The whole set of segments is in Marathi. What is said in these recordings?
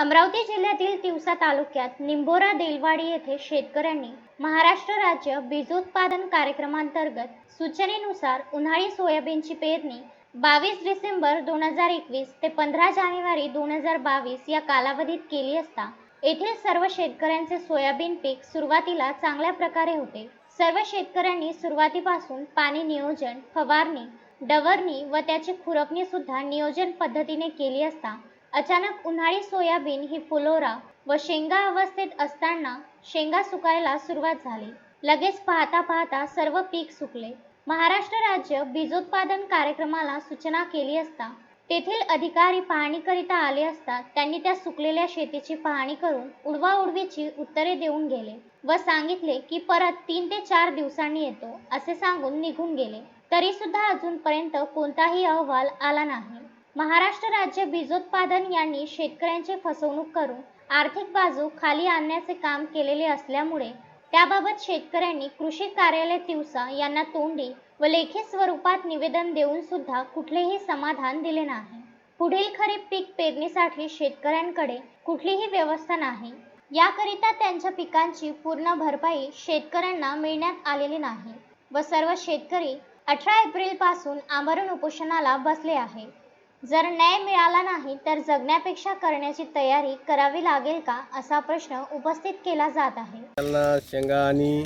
अमरावती जिल्ह्यातील तिवसा तालुक्यात निंबोरा देलवाडी येथे शेतकऱ्यांनी महाराष्ट्र राज्य बीजोत्पादन कार्यक्रमांतर्गत सूचनेनुसार उन्हाळी सोयाबीनची पेरणी बावीस डिसेंबर दोन हजार एकवीस ते पंधरा जानेवारी दोन हजार बावीस या कालावधीत केली असता येथील सर्व शेतकऱ्यांचे सोयाबीन पीक सुरुवातीला चांगल्या प्रकारे होते. सर्व शेतकऱ्यांनी सुरुवातीपासून पाणी नियोजन फवारणी डवरणी व त्याची खुरपणी सुद्धा नियोजन पद्धतीने केली असता अचानक उन्हाळी सोयाबीन ही फुलोरा व शेंगा अवस्थेत असताना शेंगा सुकायला सुरुवात झाली. लगेच पाहता पाहता सर्व पीक सुकले. महाराष्ट्र राज्य बीजोत्पादन कार्यक्रमाला सूचना केली असता तेथील अधिकारी पाहणीकरिता आले असता त्यांनी त्या सुकलेल्या शेतीची पाहणी करून उडवाउडवीची उत्तरे देऊन गेले व सांगितले की परत तीन ते चार दिवसांनी येतो असे सांगून निघून गेले. तरी सुद्धा अजूनपर्यंत कोणताही अहवाल आला नाही. महाराष्ट्र राज्य बीजोत्पादन यांनी शेतकऱ्यांची फसवणूक करून आर्थिक बाजू खाली आणण्याचे काम केलेले असल्यामुळे त्याबाबत शेतकऱ्यांनी कृषी कार्यालय तिवसा यांना तोंडी व लेखी स्वरूपात निवेदन देऊन सुद्धा कुठलेही समाधान दिले नाही. पुढील खरीप पीक पेरणीसाठी शेतकऱ्यांकडे कुठलीही व्यवस्था नाही. याकरिता त्यांच्या पिकांची पूर्ण भरपाई शेतकऱ्यांना मिळण्यात आलेली नाही व सर्व शेतकरी अठरा एप्रिलपासून आमरण उपोषणाला बसले आहे जर न्याय मिळाला नाही तर जगण्यापेक्षा करण्याची तयारी करावी लागेल का असा प्रश्न उपस्थित केला जात आहे. त्यांना शेंगा आणि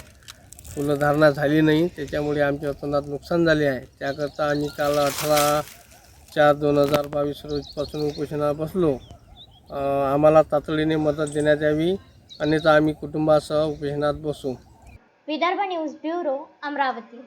फुलधारणा झाली नाही त्याच्यामुळे आमच्या उत्पन्नात नुकसान झाले आहे. त्याकरता आम्ही काल अठरा चार दोन हजार बावीस रोजपासून उपोषणाला बसलो. आम्हाला तातडीने मदत देण्यात यावी अन्यथा आम्ही कुटुंबासह उपोषणात बसू. Vidarbha news bureau Amravati.